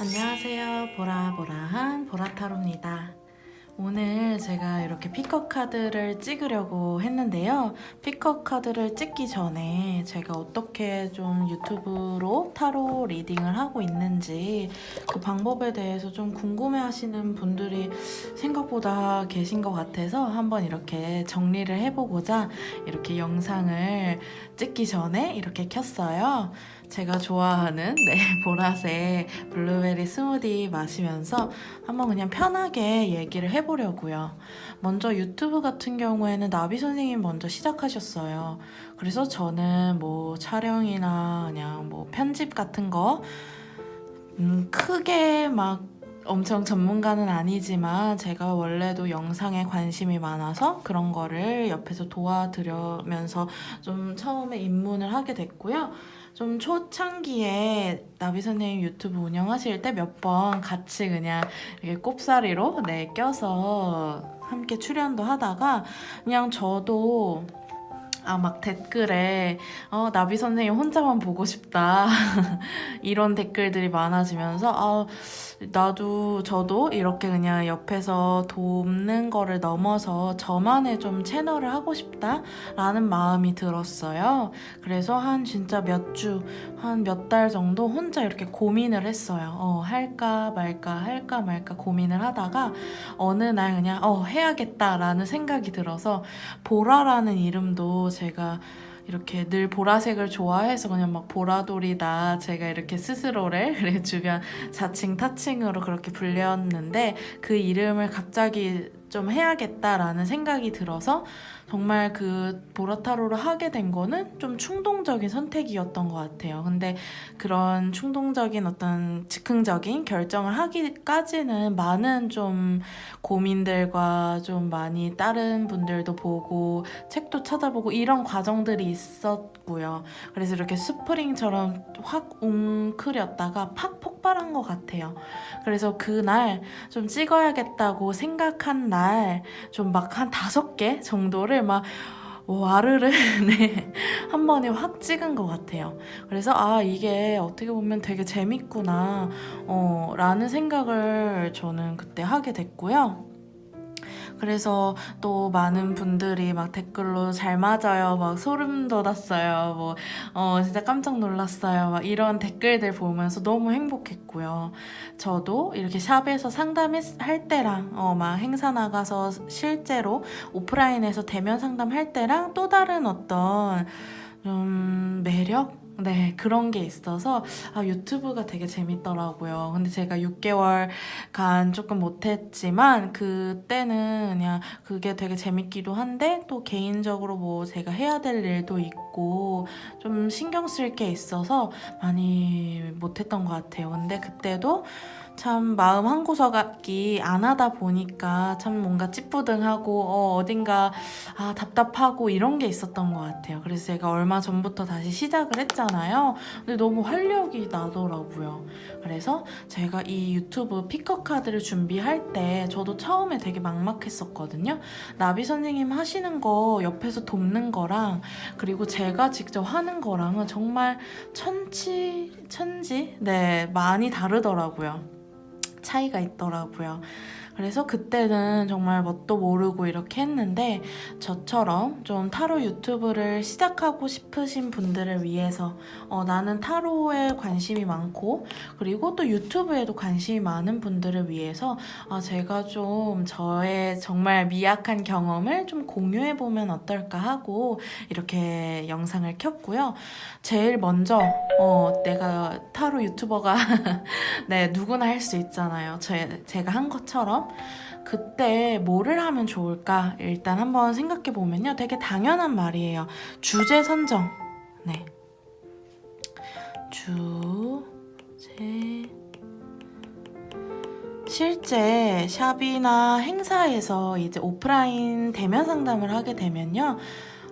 안녕하세요. 보라보라한 보라타로입니다. 오늘 제가 이렇게 피커 카드를 찍으려고 했는데요. 피커 카드를 찍기 전에 제가 어떻게 좀 유튜브로 타로 리딩을 하고 있는지 그 방법에 대해서 좀 궁금해 하시는 분들이 생각보다 계신 것 같아서 한번 이렇게 정리를 해보고자 이렇게 영상을 찍기 전에 이렇게 켰어요. 제가 좋아하는 네, 보라색 블루베리 스무디 마시면서 한번 그냥 편하게 얘기를 해보려고요. 먼저 유튜브 같은 경우에는 나비 선생님 먼저 시작하셨어요. 그래서 저는 뭐 촬영이나 그냥 뭐 편집 같은 거 음, 크게 막 엄청 전문가는 아니지만 제가 원래도 영상에 관심이 많아서 그런 거를 옆에서 도와드리면서 좀 처음에 입문을 하게 됐고요. 좀 초창기에 나비 선생님 유튜브 운영하실 때 몇 번 같이 그냥 이렇게 꼽사리로 네 껴서 함께 출연도 하다가 그냥 저도 아 막 댓글에 어 나비 선생님 혼자만 보고 싶다 이런 댓글들이 많아지면서 아 나도 저도 이렇게 그냥 옆에서 돕는 거를 넘어서 저만의 좀 채널을 하고 싶다 라는 마음이 들었어요. 그래서 한 진짜 몇 주, 한 몇 달 정도 혼자 이렇게 고민을 했어요. 어, 할까 말까, 할까 말까 고민을 하다가 어느 날 그냥 어, 해야겠다라는 생각이 들어서 보라라는 이름도 제가 이렇게 늘 보라색을 좋아해서 그냥 막 보라돌이다 제가 이렇게 스스로를 그래 주변 자칭 타칭으로 그렇게 불렸는데 그 이름을 갑자기 좀 해야겠다라는 생각이 들어서 정말 그 보라타로를 하게 된 거는 좀 충동적인 선택이었던 것 같아요. 근데 그런 충동적인 어떤 즉흥적인 결정을 하기까지는 많은 좀 고민들과 좀 많이 다른 분들도 보고 책도 찾아보고 이런 과정들이 있었고요. 그래서 이렇게 스프링처럼 확 웅크렸다가 팍 폭발한 것 같아요. 그래서 그날 좀 찍어야겠다고 생각한 날좀 막 한 다섯 개 정도를 막 와르르 네, 한 번에 확 찍은 것 같아요. 그래서 아 이게 어떻게 보면 되게 재밌구나 어, 라는 생각을 저는 그때 하게 됐고요. 그래서 또 많은 분들이 막 댓글로 잘 맞아요, 막 소름 돋았어요, 뭐, 어, 진짜 깜짝 놀랐어요, 막 이런 댓글들 보면서 너무 행복했고요. 저도 이렇게 샵에서 상담할 때랑, 어, 막 행사 나가서 실제로 오프라인에서 대면 상담할 때랑 또 다른 어떤 좀 매력? 네, 그런 게 있어서 아, 유튜브가 되게 재밌더라고요. 근데 제가 6개월간 조금 못했지만 그때는 그냥 그게 되게 재밌기도 한데 또 개인적으로 뭐 제가 해야 될 일도 있고 좀 신경 쓸 게 있어서 많이 못했던 것 같아요. 근데 그때도 참 마음 한구석이 안 하다 보니까 참 뭔가 찌뿌둥하고 어, 어딘가 아, 답답하고 이런 게 있었던 것 같아요. 그래서 제가 얼마 전부터 다시 시작을 했잖아요. 근데 너무 활력이 나더라고요. 그래서 제가 이 유튜브 피커 카드를 준비할 때 저도 처음에 되게 막막했었거든요. 나비 선생님 하시는 거 옆에서 돕는 거랑 그리고 제가 직접 하는 거랑은 정말 천치, 천지? 네, 많이 다르더라고요. 차이가 있더라고요. 그래서 그때는 정말 뭣도 모르고 이렇게 했는데 저처럼 좀 타로 유튜브를 시작하고 싶으신 분들을 위해서 어, 나는 타로에 관심이 많고 그리고 또 유튜브에도 관심이 많은 분들을 위해서 아, 제가 좀 저의 정말 미약한 경험을 좀 공유해 보면 어떨까 하고 이렇게 영상을 켰고요. 제일 먼저 어, 내가 타로 유튜버가 네 누구나 할 수 있잖아요. 제, 제가 한 것처럼 그때 뭐를 하면 좋을까? 일단 한번 생각해 보면요. 되게 당연한 말이에요. 주제 선정. 네. 주제. 실제 샵이나 행사에서 이제 오프라인 대면 상담을 하게 되면요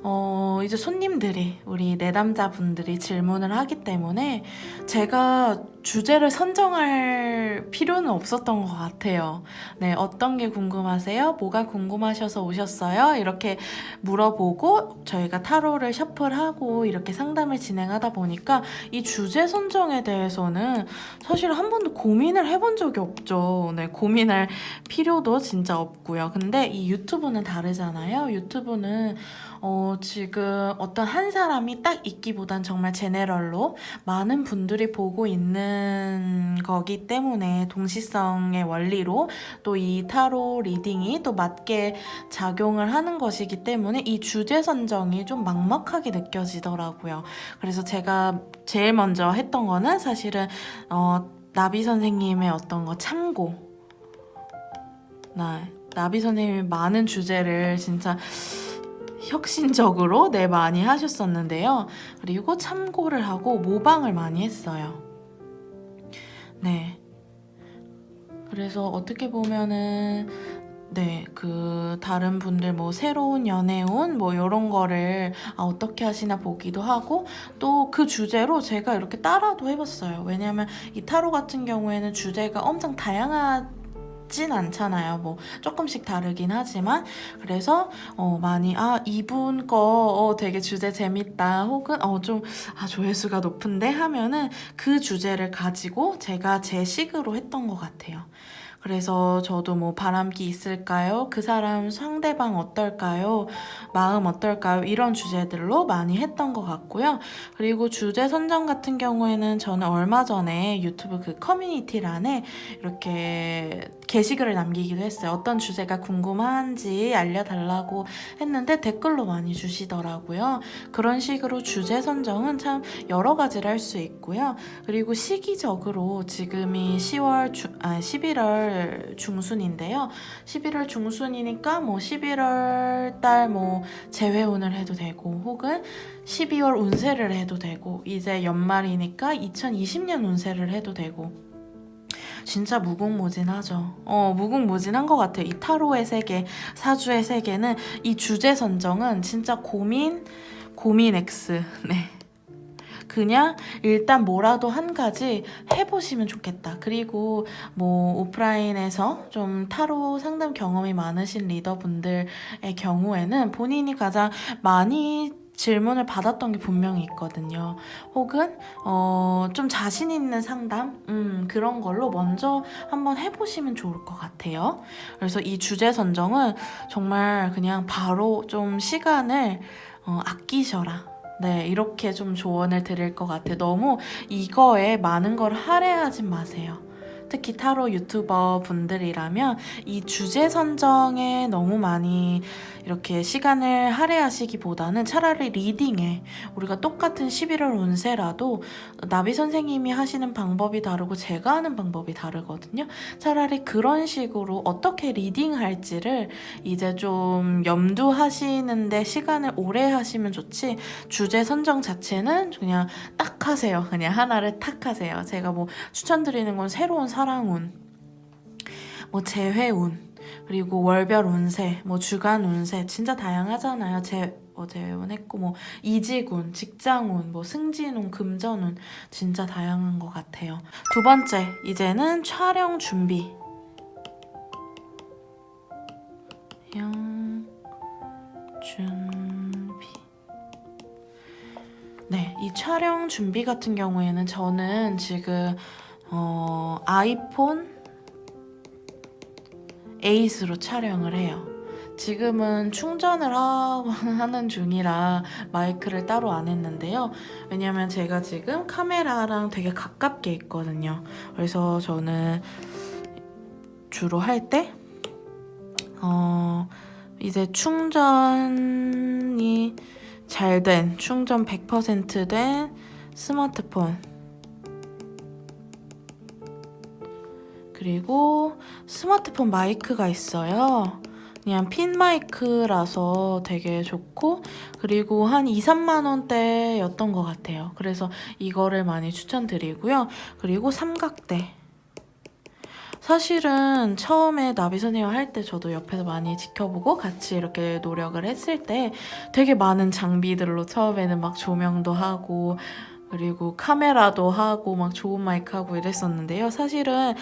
어, 이제 손님들이, 우리 내담자분들이 질문을 하기 때문에 제가 주제를 선정할 필요는 없었던 것 같아요. 네, 어떤 게 궁금하세요? 뭐가 궁금하셔서 오셨어요? 이렇게 물어보고 저희가 타로를 셔플하고 이렇게 상담을 진행하다 보니까 이 주제 선정에 대해서는 사실 한 번도 고민을 해본 적이 없죠. 네, 고민할 필요도 진짜 없고요. 근데 이 유튜브는 다르잖아요. 유튜브는 어, 지금 어떤 한 사람이 딱 있기보단 정말 제네럴로 많은 분들이 보고 있는 거기 때문에 동시성의 원리로 또 이 타로 리딩이 또 맞게 작용을 하는 것이기 때문에 이 주제 선정이 좀 막막하게 느껴지더라고요. 그래서 제가 제일 먼저 했던 거는 사실은 어, 나비 선생님의 어떤 거 참고 나 나비 선생님이 많은 주제를 진짜 혁신적으로 네 많이 하셨었는데요. 그리고 참고를 하고 모방을 많이 했어요. 네. 그래서 어떻게 보면은 네, 그 다른 분들 뭐 새로운 연애운 뭐 이런 거를 아, 어떻게 하시나 보기도 하고 또 그 주제로 제가 이렇게 따라도 해봤어요. 왜냐하면 이 타로 같은 경우에는 주제가 엄청 다양 하진 않잖아요. 뭐 조금씩 다르긴 하지만 그래서 어, 많이 아 이분 거 어, 되게 주제 재밌다 혹은 어 좀 아 조회수가 높은데 하면은 그 주제를 가지고 제가 제 식으로 했던 것 같아요. 그래서 저도 뭐 바람기 있을까요? 그 사람 상대방 어떨까요? 마음 어떨까요? 이런 주제들로 많이 했던 것 같고요. 그리고 주제 선정 같은 경우에는 저는 얼마 전에 유튜브 그 커뮤니티란에 이렇게 게시글을 남기기도 했어요. 어떤 주제가 궁금한지 알려달라고 했는데 댓글로 많이 주시더라고요. 그런 식으로 주제 선정은 참 여러 가지를 할 수 있고요. 그리고 시기적으로 지금이 10월 중, 아, 11월 중순인데요. 11월 중순이니까 뭐 11월 달 뭐 재회운을 해도 되고 혹은 12월 운세를 해도 되고 이제 연말이니까 2020년 운세를 해도 되고 진짜 무궁무진하죠. 어, 무궁무진한 것 같아요. 이 타로의 세계, 사주의 세계는 이 주제 선정은 진짜 고민, 고민 X. 네. 그냥 일단 뭐라도 한 가지 해보시면 좋겠다. 그리고 뭐 오프라인에서 좀 타로 상담 경험이 많으신 리더분들의 경우에는 본인이 가장 많이 질문을 받았던 게 분명히 있거든요. 혹은 어, 좀 자신 있는 상담 음, 그런 걸로 먼저 한번 해보시면 좋을 것 같아요. 그래서 이 주제 선정은 정말 그냥 바로 좀 시간을 어, 아끼셔라. 네, 이렇게 좀 조언을 드릴 것 같아요. 너무 이거에 많은 걸 할애하지 마세요. 특히 타로 유튜버 분들이라면 이 주제 선정에 너무 많이 이렇게 시간을 할애하시기보다는 차라리 리딩에 우리가 똑같은 11월 운세라도 나비 선생님이 하시는 방법이 다르고 제가 하는 방법이 다르거든요. 차라리 그런 식으로 어떻게 리딩할지를 이제 좀 염두하시는데 시간을 오래 하시면 좋지 주제 선정 자체는 그냥 딱 하세요. 그냥 하나를 탁 하세요. 제가 뭐 추천드리는 건 새로운 사랑운, 뭐 재회운, 그리고 월별 운세, 뭐 주간 운세 진짜 다양하잖아요. 제 어제운 했고 뭐 이지군, 직장운, 뭐 승진운, 금전운 진짜 다양한 것 같아요. 두 번째 이제는 촬영 준비. 영 준비. 네, 이 촬영 준비 같은 경우에는 저는 지금 어, 아이폰 8으로 촬영을 해요. 지금은 충전을 하, 하는 중이라 마이크를 따로 안 했는데요. 왜냐면 제가 지금 카메라랑 되게 가깝게 있거든요. 그래서 저는 주로 할 때, 어, 이제 충전이 잘 된, 충전 100%된 스마트폰. 그리고 스마트폰 마이크가 있어요. 그냥 핀 마이크라서 되게 좋고 그리고 한 2, 3만 원대였던 것 같아요. 그래서 이거를 많이 추천드리고요. 그리고 삼각대. 사실은 처음에 나비 선생님 할때 저도 옆에서 많이 지켜보고 같이 이렇게 노력을 했을 때 되게 많은 장비들로 처음에는 막 조명도 하고 그리고 카메라도 하고 막 좋은 마이크 하고 이랬었는데요. 사실은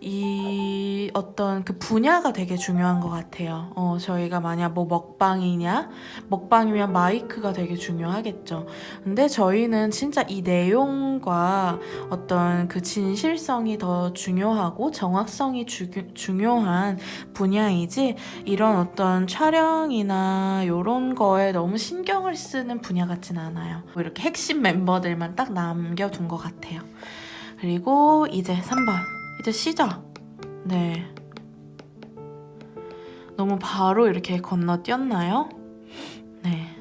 이 어떤 그 분야가 되게 중요한 것 같아요. 어, 저희가 만약 뭐 먹방이냐, 먹방이면 마이크가 되게 중요하겠죠. 근데 저희는 진짜 이 내용과 어떤 그 진실성이 더 중요하고 정확성이 주, 중요한 분야이지 이런 어떤 촬영이나 이런 거에 너무 신경을 쓰는 분야 같진 않아요. 뭐 이렇게 핵심 멤버들만 딱 남겨둔 것 같아요. 그리고 이제 3번. 이제 시죠? 네. 너무 바로 이렇게 건너뛰었나요? 네.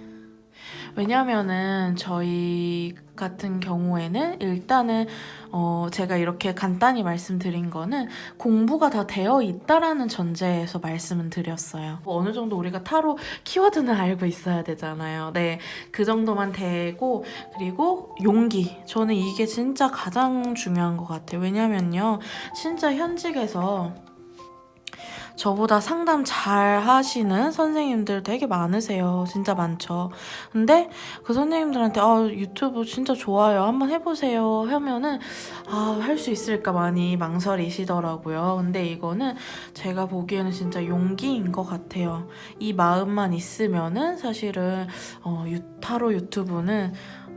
왜냐면은 저희 같은 경우에는 일단은 어 제가 이렇게 간단히 말씀드린 거는 공부가 다 되어 있다라는 전제에서 말씀을 드렸어요. 어느 정도 우리가 타로 키워드는 알고 있어야 되잖아요. 네. 그 정도만 되고 그리고 용기. 저는 이게 진짜 가장 중요한 것 같아요. 왜냐면요. 진짜 현직에서 저보다 상담 잘 하시는 선생님들 되게 많으세요. 진짜 많죠. 근데 그 선생님들한테 아, 유튜브 진짜 좋아요. 한번 해보세요. 하면은 아, 할 수 있을까 많이 망설이시더라고요. 근데 이거는 제가 보기에는 진짜 용기인 것 같아요. 이 마음만 있으면은 사실은 어, 유, 타로 유튜브는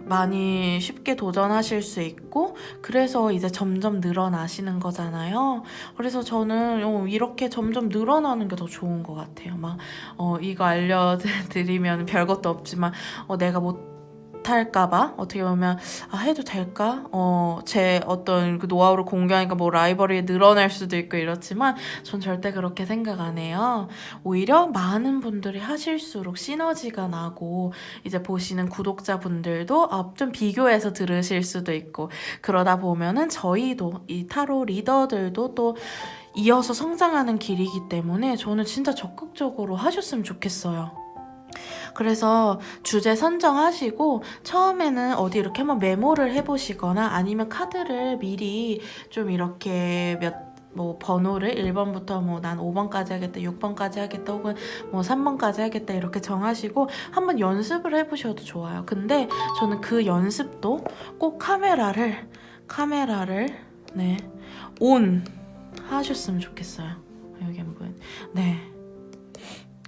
많이 쉽게 도전하실 수 있고 그래서 이제 점점 늘어나시는 거잖아요. 그래서 저는 어, 이렇게 점점 늘어나는 게 더 좋은 것 같아요. 막 어, 이거 알려드리면 별것도 없지만 어, 내가 못 할까봐 어떻게 보면 아 해도 될까 어 제 어떤 그 노하우를 공유하니까 뭐 라이벌이 늘어날 수도 있고 이렇지만 전 절대 그렇게 생각 안 해요 오히려 많은 분들이 하실수록 시너지가 나고 이제 보시는 구독자분들도 아, 좀 비교해서 들으실 수도 있고 그러다 보면은 저희도 이 타로 리더들도 또 이어서 성장하는 길이기 때문에 저는 진짜 적극적으로 하셨으면 좋겠어요. 그래서 주제 선정하시고 처음에는 어디 이렇게 한번 메모를 해보시거나 아니면 카드를 미리 좀 이렇게 몇 뭐 번호를 1번부터 뭐 난 5번까지 하겠다, 6번까지 하겠다, 혹은 뭐 3번까지 하겠다 이렇게 정하시고 한번 연습을 해보셔도 좋아요. 근데 저는 그 연습도 꼭 카메라를 카메라를 네 온 하셨으면 좋겠어요. 여기 한번 네.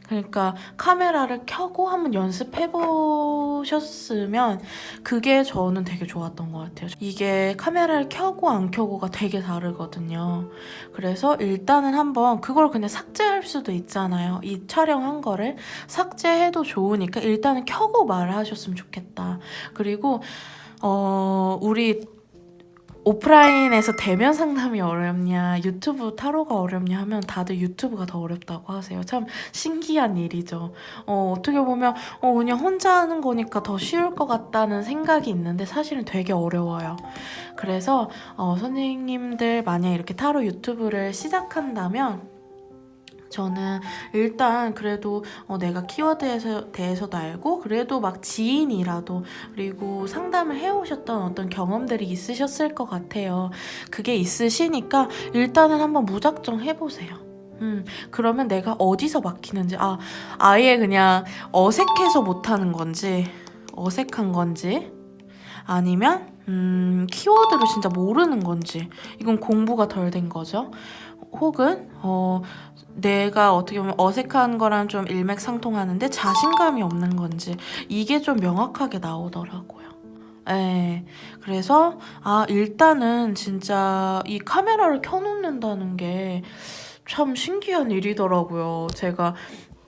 그러니까 카메라를 켜고 한번 연습해 보셨으면 그게 저는 되게 좋았던 것 같아요. 이게 카메라를 켜고 안 켜고가 되게 다르거든요. 그래서 일단은 한번 그걸 그냥 삭제할 수도 있잖아요. 이 촬영한 거를 삭제해도 좋으니까 일단은 켜고 말을 하셨으면 좋겠다. 그리고 어 우리 오프라인에서 대면 상담이 어렵냐, 유튜브 타로가 어렵냐 하면 다들 유튜브가 더 어렵다고 하세요. 참 신기한 일이죠. 어, 어떻게 보면 어, 그냥 혼자 하는 거니까 더 쉬울 것 같다는 생각이 있는데 사실은 되게 어려워요. 그래서 어, 선생님들 만약 이렇게 타로 유튜브를 시작한다면 저는 일단 그래도 어, 내가 키워드에 대해서도 알고 그래도 막 지인이라도 그리고 상담을 해오셨던 어떤 경험들이 있으셨을 것 같아요. 그게 있으시니까 일단은 한번 무작정 해보세요. 음, 그러면 내가 어디서 막히는지, 아, 아예 그냥 어색해서 못하는 건지, 어색한 건지, 아니면, 음, 키워드를 진짜 모르는 건지, 이건 공부가 덜 된 거죠. 혹은, 어, 내가 어떻게 보면 어색한 거랑 좀 일맥상통하는데 자신감이 없는 건지 이게 좀 명확하게 나오더라고요. 예. 그래서 아 일단은 진짜 이 카메라를 켜놓는다는 게 참 신기한 일이더라고요. 제가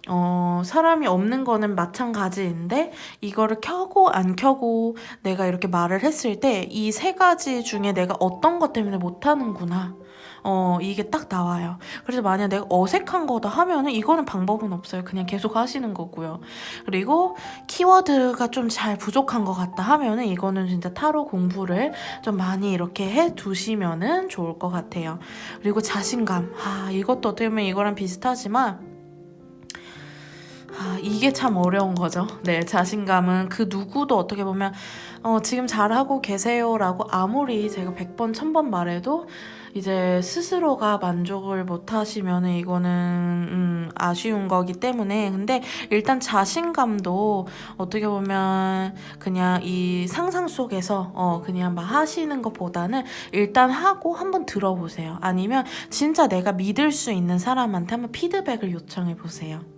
어, 사람이 없는 거는 마찬가지인데, 이거를 켜고 안 켜고 내가 이렇게 말을 했을 때, 이 세 가지 중에 내가 어떤 것 때문에 못하는구나. 어, 이게 딱 나와요. 그래서 만약 내가 어색한 거다 하면은 이거는 방법은 없어요. 그냥 계속 하시는 거고요. 그리고 키워드가 좀 잘 부족한 것 같다 하면은 이거는 진짜 타로 공부를 좀 많이 이렇게 해 두시면은 좋을 것 같아요. 그리고 자신감. 아, 이것도 어떻게 보면 이거랑 비슷하지만 아, 이게 참 어려운 거죠. 네, 자신감은 그 누구도 어떻게 보면 어, 지금 잘하고 계세요라고 아무리 제가 100번, 1000번 말해도 이제 스스로가 만족을 못 하시면 이거는 음, 아쉬운 거기 때문에 근데 일단 자신감도 어떻게 보면 그냥 이 상상 속에서 어, 그냥 막 하시는 것보다는 일단 하고 한번 들어보세요. 아니면 진짜 내가 믿을 수 있는 사람한테 한번 피드백을 요청해 보세요.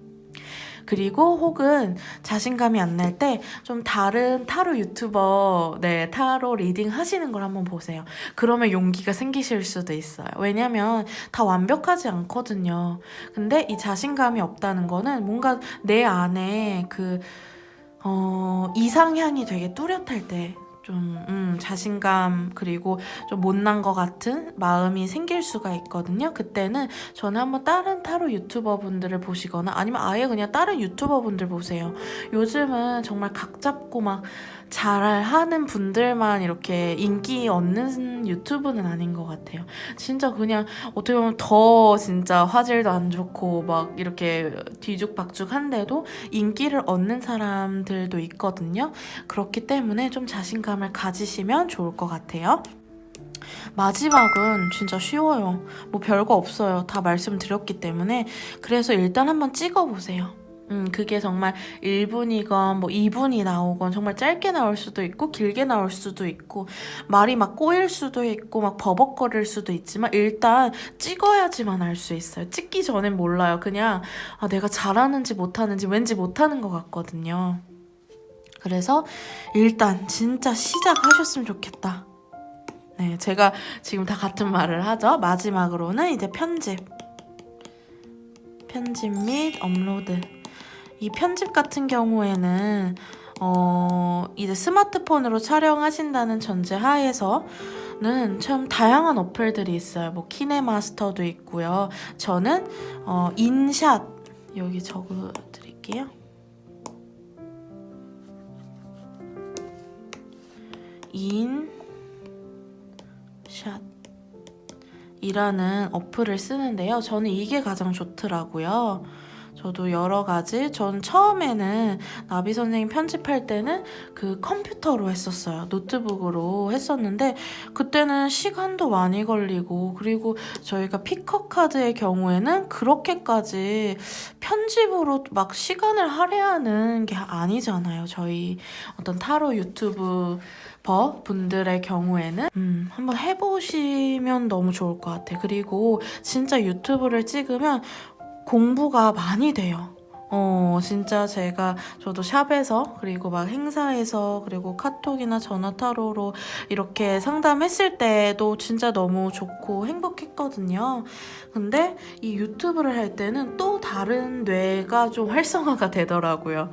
그리고 혹은 자신감이 안 날 때 좀 다른 타로 유튜버, 네, 타로 리딩 하시는 걸 한번 보세요. 그러면 용기가 생기실 수도 있어요. 왜냐면 다 완벽하지 않거든요. 근데 이 자신감이 없다는 거는 뭔가 내 안에 그, 어, 이상향이 되게 뚜렷할 때 좀, 음, 자신감, 그리고 좀 못난 것 같은 마음이 생길 수가 있거든요. 그때는 저는 한번 다른 타로 유튜버 분들을 보시거나 아니면 아예 그냥 다른 유튜버 분들 보세요. 요즘은 정말 각 잡고 막 잘 하는 분들만 이렇게 인기 얻는 유튜브는 아닌 것 같아요. 진짜 그냥 어떻게 보면 더 진짜 화질도 안 좋고 막 이렇게 뒤죽박죽한데도 인기를 얻는 사람들도 있거든요. 그렇기 때문에 좀 자신감을 가지시면 좋을 것 같아요. 마지막은 진짜 쉬워요. 뭐 별거 없어요. 다 말씀드렸기 때문에. 그래서 일단 한번 찍어보세요. 음, 그게 정말 1분이건 뭐 2분이 나오건 정말 짧게 나올 수도 있고 길게 나올 수도 있고 말이 막 꼬일 수도 있고 막 버벅거릴 수도 있지만 일단 찍어야지만 알 수 있어요. 찍기 전엔 몰라요. 그냥 아, 내가 잘하는지 못하는지 왠지 못하는 것 같거든요. 그래서 일단 진짜 시작하셨으면 좋겠다. 네, 제가 지금 다 같은 말을 하죠. 마지막으로는 이제 편집. 편집 및 업로드. 이 편집 같은 경우에는 어, 이제 스마트폰으로 촬영하신다는 전제 하에서 는 참 다양한 어플들이 있어요. 뭐 키네마스터도 있고요. 저는 어, 인샷 여기 적어 드릴게요. 인샷 이라는 어플을 쓰는데요. 저는 이게 가장 좋더라고요. 저도 여러 가지, 전 처음에는 나비 선생님 편집할 때는 그 컴퓨터로 했었어요. 노트북으로 했었는데, 그때는 시간도 많이 걸리고, 그리고 저희가 피커 카드의 경우에는 그렇게까지 편집으로 막 시간을 할애하는 게 아니잖아요. 저희 어떤 타로 유튜브 버 분들의 경우에는 음, 한번 해보시면 너무 좋을 것 같아요. 그리고 진짜 유튜브를 찍으면 공부가 많이 돼요. 어, 진짜 제가 저도 샵에서 그리고 막 행사에서 그리고 카톡이나 전화 타로로 이렇게 상담했을 때도 진짜 너무 좋고 행복했거든요. 근데 이 유튜브를 할 때는 또 다른 뇌가 좀 활성화가 되더라고요.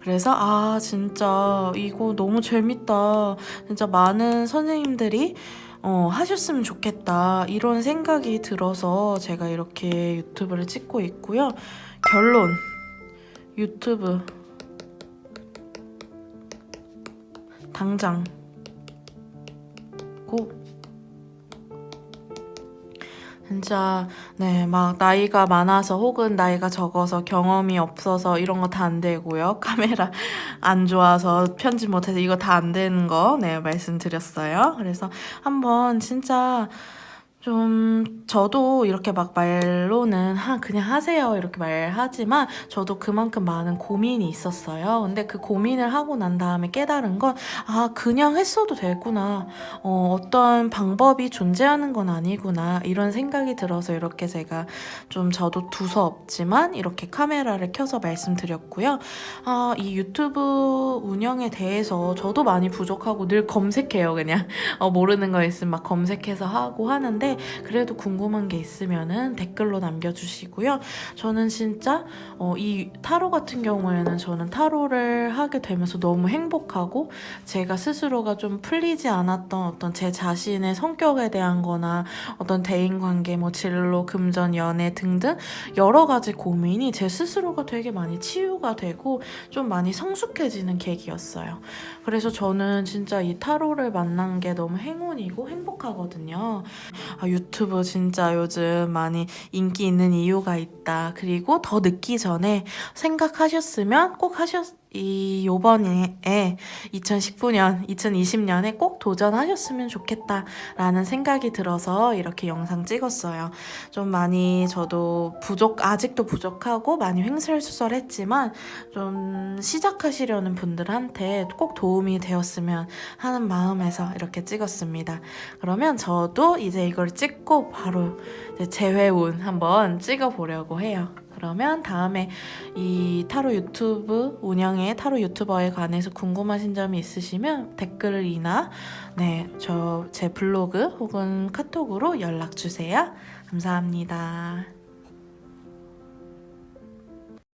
그래서 아, 진짜 이거 너무 재밌다. 진짜 많은 선생님들이 어, 하셨으면 좋겠다. 이런 생각이 들어서 제가 이렇게 유튜브를 찍고 있고요. 결론. 유튜브. 당장. 고. 진짜, 네, 막 나이가 많아서 혹은 나이가 적어서 경험이 없어서 이런 거 다 안 되고요. 카메라 안 좋아서 편집 못해서 이거 다 안 되는 거, 네, 말씀드렸어요. 그래서 한번 진짜 좀 저도 이렇게 막 말로는 하, 그냥 하세요 이렇게 말하지만 저도 그만큼 많은 고민이 있었어요. 근데 그 고민을 하고 난 다음에 깨달은 건 아 그냥 했어도 되구나. 어, 어떤 방법이 존재하는 건 아니구나 이런 생각이 들어서 이렇게 제가 좀 저도 두서없지만 이렇게 카메라를 켜서 말씀드렸고요. 아, 이 유튜브 운영에 대해서 저도 많이 부족하고 늘 검색해요 그냥 어, 모르는 거 있으면 막 검색해서 하고 하는데 그래도 궁금한 게 있으면은 댓글로 남겨주시고요. 저는 진짜 어, 이 타로 같은 경우에는 저는 타로를 하게 되면서 너무 행복하고 제가 스스로가 좀 풀리지 않았던 어떤 제 자신의 성격에 대한 거나 어떤 대인관계, 뭐 진로, 금전, 연애 등등 여러 가지 고민이 제 스스로가 되게 많이 치유가 되고 좀 많이 성숙해지는 계기였어요. 그래서 저는 진짜 이 타로를 만난 게 너무 행운이고 행복하거든요. 아, 유튜브 진짜 요즘 많이 인기 있는 이유가 있다. 그리고 더 늦기 전에 생각하셨으면 꼭 하셨, 이, 요번에 2019년, 2020년에 꼭 도전하셨으면 좋겠다라는 생각이 들어서 이렇게 영상 찍었어요. 좀 많이 저도 부족, 아직도 부족하고 많이 횡설수설했지만 좀 시작하시려는 분들한테 꼭 도움이 되었으면 하는 마음에서 이렇게 찍었습니다. 그러면 저도 이제 이걸 찍고 바로 재회운 한번 찍어보려고 해요. 그러면 다음에 이 타로 유튜브 운영의 타로 유튜버에 관해서 궁금하신 점이 있으시면 댓글이나 네, 저 제 블로그 혹은 카톡으로 연락 주세요. 감사합니다.